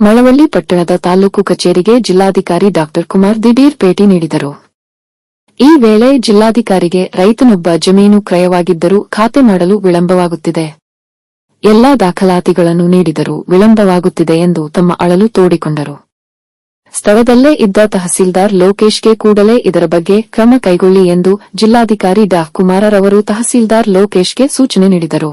ಮಳವಳ್ಳಿ ಪಟ್ಟಣದ ತಾಲೂಕು ಕಚೇರಿಗೆ ಜಿಲ್ಲಾಧಿಕಾರಿ ಡಾಕ್ಟರ್ ಕುಮಾರ್ ದಿಢೀರ್ ಭೇಟಿ ನೀಡಿದರು. ಈ ವೇಳೆ ಜಿಲ್ಲಾಧಿಕಾರಿಗೆ ರೈತನೊಬ್ಬ ಜಮೀನು ಕ್ರಯವಾಗಿದ್ದರೂ ಖಾತೆ ಮಾಡಲು ವಿಳಂಬವಾಗುತ್ತಿದೆ. ಎಲ್ಲಾ ದಾಖಲಾತಿಗಳನ್ನು ನೀಡಿದರೂ ವಿಳಂಬವಾಗುತ್ತಿದೆ ಎಂದು ತಮ್ಮ ಅಳಲು ತೋಡಿಕೊಂಡರು. ಸ್ಥಳದಲ್ಲೇ ಇದ್ದ ತಹಸೀಲ್ದಾರ್ ಲೋಕೇಶ್ಗೆ ಕೂಡಲೇ ಇದರ ಬಗ್ಗೆ ಕ್ರಮ ಕೈಗೊಳ್ಳಿ ಎಂದು ಜಿಲ್ಲಾಧಿಕಾರಿ ಡಾ ಕುಮಾರರವರು ತಹಸೀಲ್ದಾರ್ ಲೋಕೇಶ್ಗೆ ಸೂಚನೆ ನೀಡಿದರು.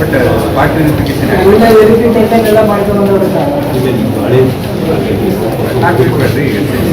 ಕಡೆ ಎಲ್ಲ ಏನ್ ರೆಕಾರ್ಡ್